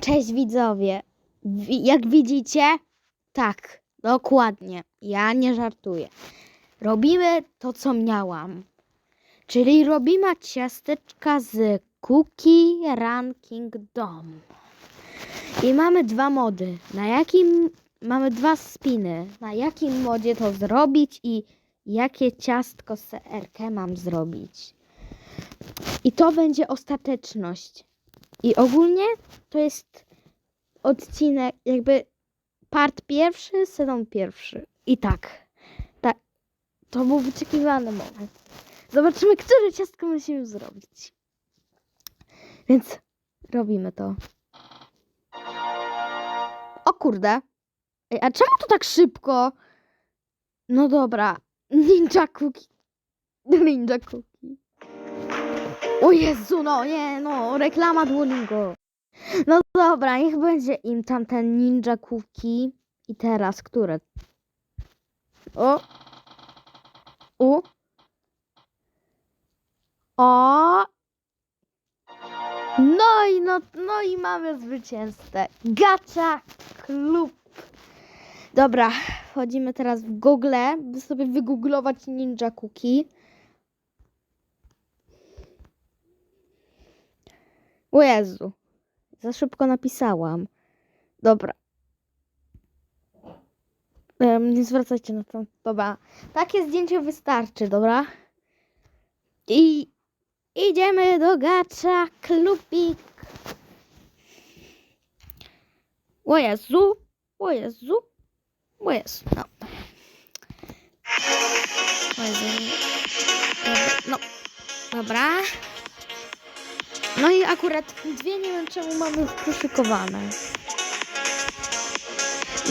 Cześć widzowie. Wi- Jak widzicie, tak, dokładnie. Ja nie żartuję. Robimy to, co miałam. Czyli robimy ciasteczka z Cookie Ranking Dom. I mamy dwa mody. Na jakim mamy dwa spiny. Na jakim modzie to zrobić i jakie ciastko z CRK mam zrobić. I to będzie ostateczność. I ogólnie to jest odcinek, jakby part pierwszy, sezon pierwszy. I tak, tak, to był wyczekiwany moment. Zobaczymy, które ciastko musimy zrobić. Więc robimy to. O kurde. Ej, a czemu to tak szybko? No dobra. Ninja cookie. Ninja cookie. O Jezu, no nie, no, reklama Duolingo. No dobra, niech będzie im tamten ninja cookie. I teraz, które? O. U. O. No i no, no i mamy zwycięzcę. Gacha Klub. Dobra, wchodzimy teraz w Google, by sobie wygooglować Ninja Cookie. O Jezu, za szybko napisałam. Dobra. Em, nie zwracajcie na to. Dobra. Takie zdjęcie wystarczy, dobra? I idziemy do Gacha Klubik. O Jezu, o Jezu, o Jezu. No. O Jezu. No. Dobra. No i akurat dwie nie wiem czemu mamy już przyszykowane.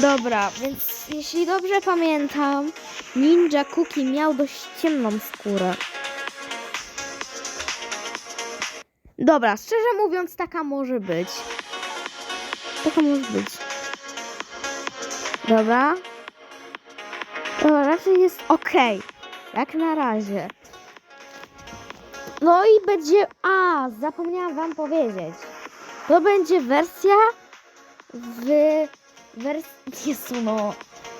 Dobra, więc jeśli dobrze pamiętam, Ninja Cookie miał dość ciemną skórę. Dobra, szczerze mówiąc, taka może być. Taka może być. Dobra. Dobra, raczej jest ok. Jak na razie. No i będzie. A, zapomniałam Wam powiedzieć. To będzie wersja w. Jezu, no.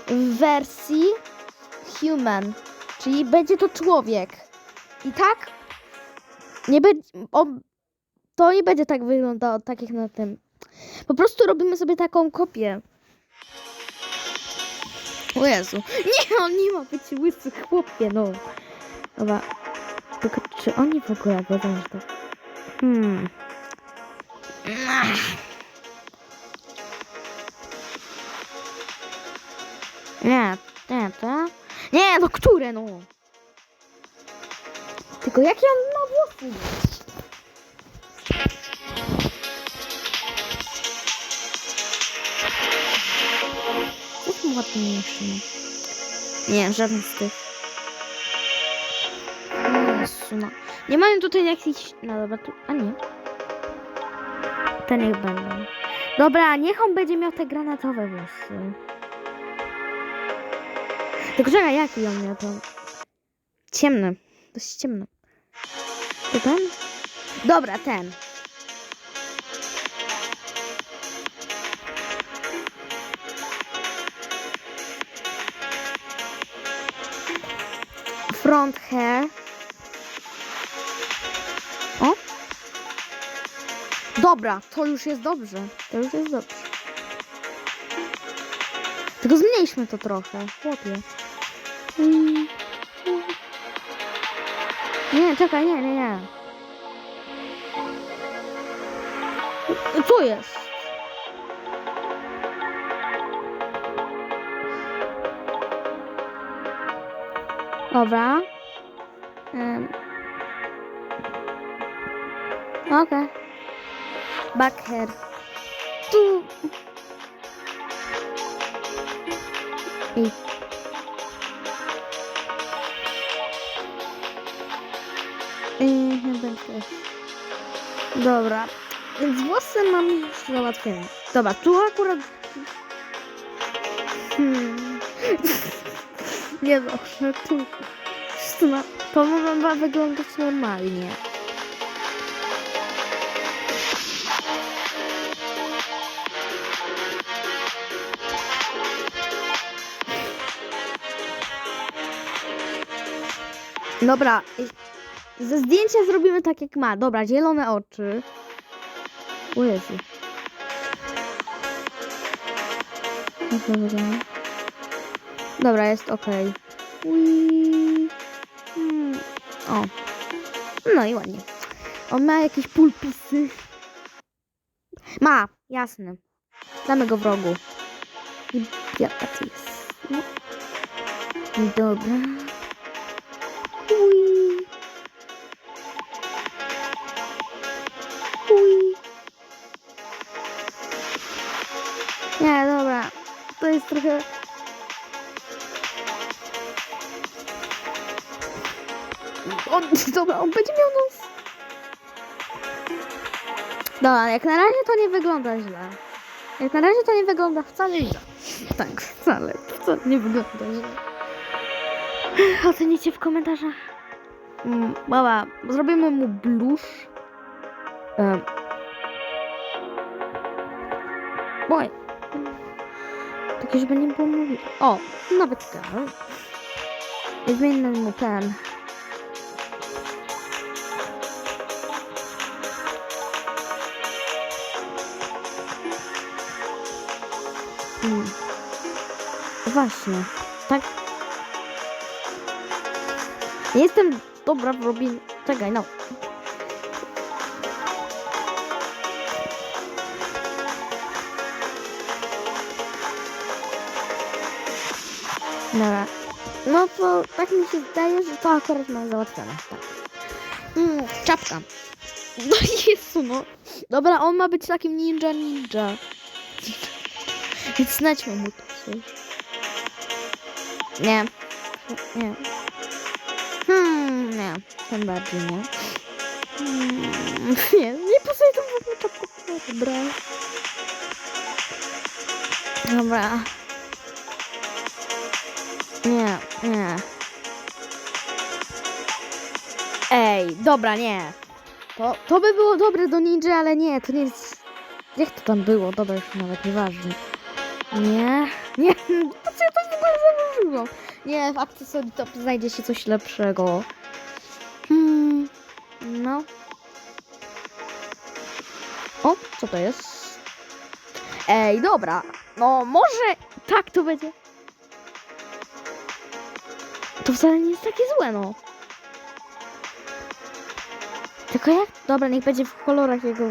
W wersji human. Czyli będzie to człowiek. I tak. Nie będzie. To nie będzie tak wyglądało, tak jak na tym. Po prostu robimy sobie taką kopię. O Jezu. Nie, on nie ma być łysy chłopie, no. Dobra. Tylko czy oni w ogóle wiedzą, że to... Hmm. Ach. Nie, nie, to... Nie, no które, no? Tylko jakie on ma włosy? Jest ładniejszy. Nie, żaden z tych. No. Nie mają tutaj jakichś... No dobra, tu... A nie. Te niech będą. Dobra, niech on będzie miał te granatowe włosy. Tylko czekaj, jaki on miał to? Ciemny. Dość ciemny. To ten? Dobra, ten. Front hair. Dobra, to już jest dobrze. To już jest dobrze. Tylko zmniejszmy to trochę, chłopie. Nie, czekaj, nie, nie, nie. Co jest? Dobra. Um. Okej. Back hair. Tu. I. I. Dobra. Więc włosy mam już załatwione. Dobra, tu akurat... Hmm. Nie dobrze, tu... To ma wyglądać normalnie. Dobra. Ze zdjęcia zrobimy tak jak ma. Dobra, zielone oczy. O Jezu. Dobra, jest ok. Hmm. O. No i ładnie. On ma jakieś pulpisy. Ma, jasne. Damy go wrogu. I jaka to jest. No. Dobra. Jest trochę... On, dobra, on będzie miał nos. Dobra, jak na razie to nie wygląda źle. Jak na razie to nie wygląda wcale źle. Tak, wcale, wcale nie wygląda źle. Ocenicie w komentarzach. Mm, Dobra, zrobimy mu blusz. Um. Oj. Takie, żeby nie było mówić. O, nawet ten. I zmienimy mu ten. Hmm. Właśnie, tak. Jestem dobra w robieniu. Czekaj, no. Dobra. No to tak mi się zdaje, że to akurat mam załatwione. Tak. Mm, czapka. No Jezu, no. Dobra, on ma być takim ninja ninja. Więc znajdźmy mu to coś. Nie. Nie. Hmm, nie. Tym bardziej nie. Hmm, nie, nie pasuje to w ogóle czapkę. Dobra. Dobra. Nie, nie. Ej, dobra, nie. To, to by było dobre do ninja, ale nie, to nie jest... Jak to tam było? Dobra, już nawet nieważne. Nie, nie, po co ja to w ogóle założyłam? Nie, w akcesorii to znajdzie się coś lepszego. Hmm, no. O, co to jest? Ej, dobra. No, może tak to będzie. To wcale nie jest takie złe, no. Tylko jak? Dobra, niech będzie w kolorach jego.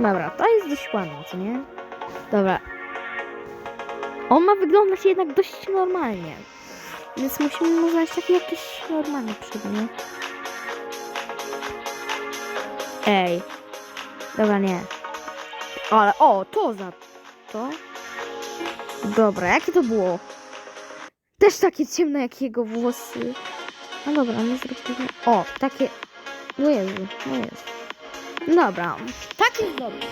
Dobra, to jest dość ładne, co nie? Dobra. On ma wyglądać jednak dość normalnie. Więc musimy mu znaleźć taki jakiś normalny przedmiot. Ej. Dobra, nie. Ale, o, to za to. Dobra, jakie to było? Też takie ciemne jak jego włosy. No dobra, nie zrobimy. O, takie. No Jezu, no jest. Dobra, tak jest dobry.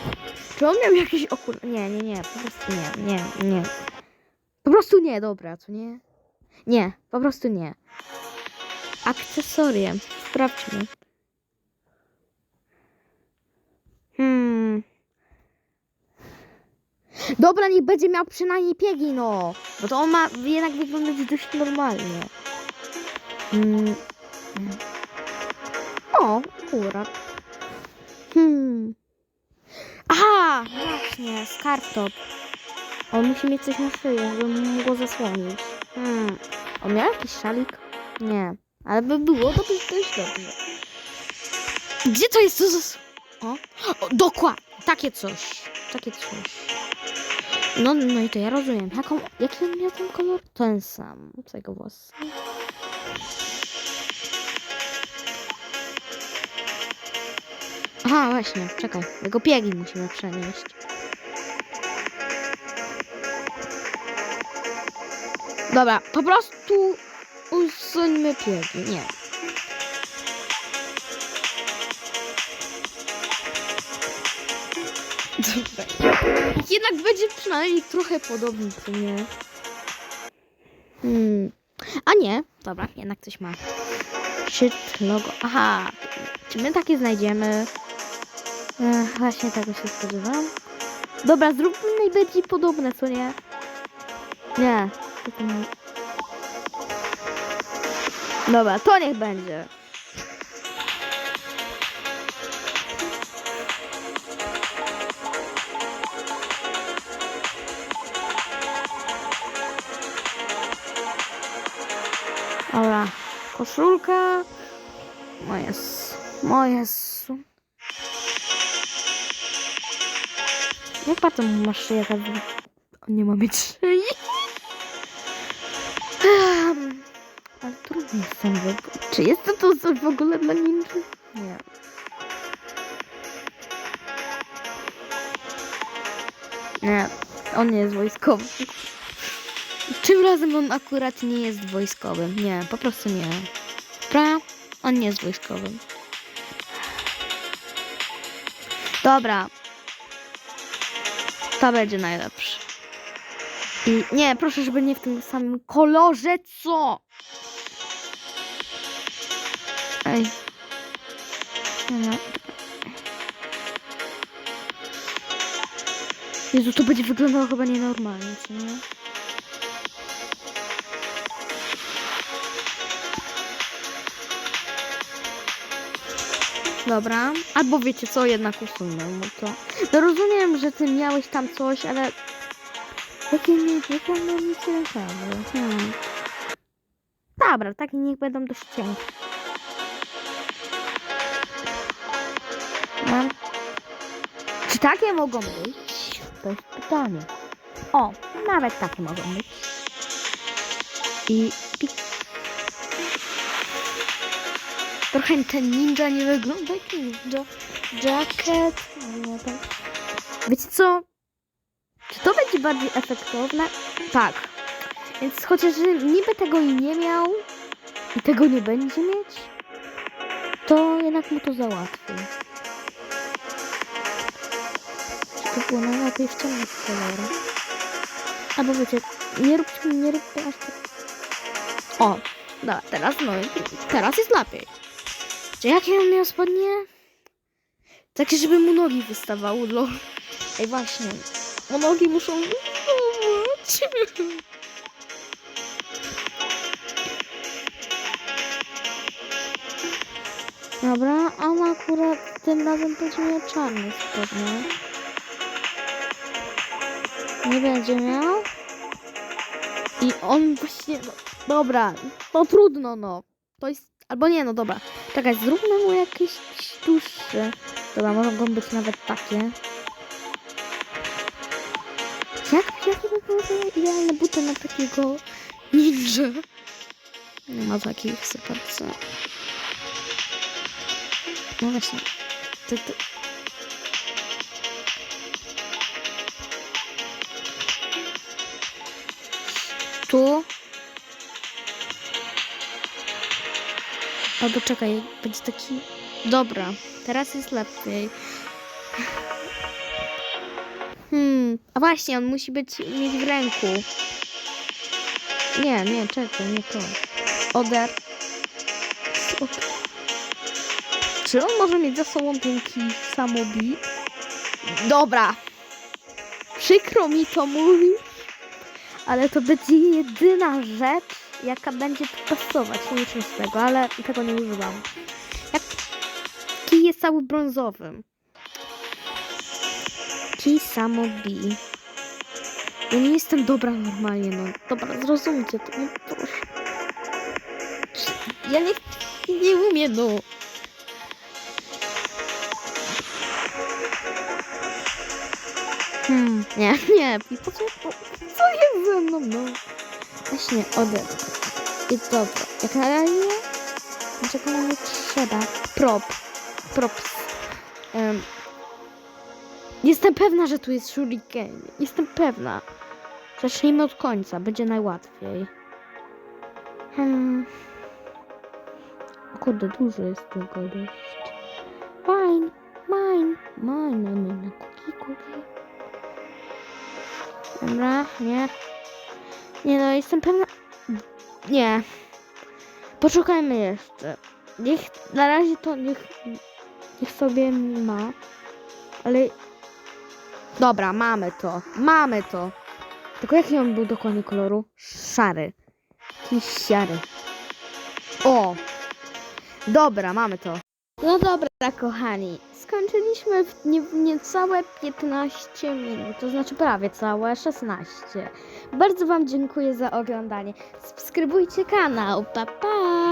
Czy on miał jakieś okulary? Nie, nie, nie, po prostu nie, nie, nie. Po prostu nie, dobra, co nie? Nie, po prostu nie. Akcesorie. Sprawdźmy. Dobra, niech będzie miał przynajmniej piegi, no. Bo to on ma jednak wyglądać dość normalnie. Hmm. O, akurat. Hmm. Aha, właśnie, skartop. On musi mieć coś na szyi, żeby mu go zasłonić. Hmm. On miał jakiś szalik? Nie. Ale by było, to by dość dobrze. Gdzie to jest. O, o dokładnie, takie coś. Takie coś. No, no i to ja rozumiem. Jaką, jaki on miał ten kolor? Ten sam. Co jego włosy? Aha, właśnie, czekaj. Jego piegi musimy przenieść. Dobra, po prostu usuńmy piegi. Nie. Dobra. Jednak będzie przynajmniej trochę podobny, co nie? Hmm. A nie, dobra, jednak coś ma. Szyld logo. Aha, czy my takie znajdziemy? Ech, właśnie tego się spodziewałam. Dobra, zróbmy najbardziej podobne, co nie? Nie. Dobra, to niech będzie. Dobra, koszulka. Moje, s- moje. s- Jak bardzo masz szyję tak? Nie ma mieć szyi. Ale trudny jest ten wybór. Czy jest to coś w ogóle dla ninja? Nie. Nie, on nie jest wojskowy. Czym razem on akurat nie jest wojskowym? Nie, po prostu nie. Pra, on nie jest wojskowym. Dobra. To będzie najlepsze. I nie, proszę, żeby nie w tym samym kolorze, co? Ej. Nie. Jezu, to będzie wyglądało chyba nienormalnie, co nie? Dobra. Albo wiecie co, jednak usunę mu to. No rozumiem, że ty miałeś tam coś, ale... Jakie nie wygląda mi ciekawe. Hmm. Dobra, takie niech będą dość cienkie. No. Czy takie mogą być? To jest pytanie. O, nawet takie mogą być. I... Trochę ten ninja nie wygląda jak ninja. Jacket. Nie wiem. Wiecie co? Czy to będzie bardziej efektowne? Tak. Więc chociaż niby tego i nie miał i tego nie będzie mieć, to jednak mu to załatwi. To było najlepiej wciągnąć kolory? Albo wiecie, nie róbcie, nie róbcie aż tak. O, dobra, teraz no, teraz jest lepiej. Czy jakie on miał spodnie? Takie, żeby mu nogi wystawały, lol. Ej, właśnie. Mu nogi muszą. Dobra, a akurat tym razem będzie miał czarne spodnie. Nie będzie miał. I on właśnie, no, dobra, no trudno, no. To jest, albo nie, no dobra. Czekaj, zróbmy mu jakieś dłuższe. Dobra, mogą być nawet takie. Jak, jakie by były idealne buty na takiego ninja? Nie ma takich super co. No właśnie. To, to... Tu. Albo czekaj, będzie taki... Dobra, teraz jest lepiej. Hmm, a właśnie, on musi być, mieć w ręku. Nie, nie, czekaj, nie to. Oder. Czy on może mieć za sobą ten kij samobi? Dobra. Przykro mi to mówić, ale to będzie jedyna rzecz, jaka będzie pasować. Niczym z tego, ale tego nie używam. Jak kij jest cały brązowym. Kij samobi. Ja nie jestem dobra normalnie, no. Dobra, zrozumcie to, no proszę. Ja nie, nie umiem, no. Hmm, nie, nie, po co, po, co jest ze mną, no? Właśnie, ode. I dobra, jak na razie, niczego nam nie trzeba. Prop, props. Em, jestem pewna, że tu jest shuriken. Jestem pewna. Zacznijmy od końca, będzie najłatwiej. Hmm. O kurde, dużo jest tego dość. Mine, mine, mine, mine, kuki, kuki. Dobra, nie. Nie no, jestem pewna... Nie. Poczekajmy jeszcze. Niech, na razie to niech, niech sobie ma. Ale... Dobra, mamy to. Mamy to. Tylko jaki on był dokładnie koloru? Szary. Jakiś siary. O! Dobra, mamy to. No dobra, kochani. Skończyliśmy w, nie, niecałe 15 minut, to znaczy prawie całe 16. Bardzo Wam dziękuję za oglądanie. Subskrybujcie kanał. Pa, pa!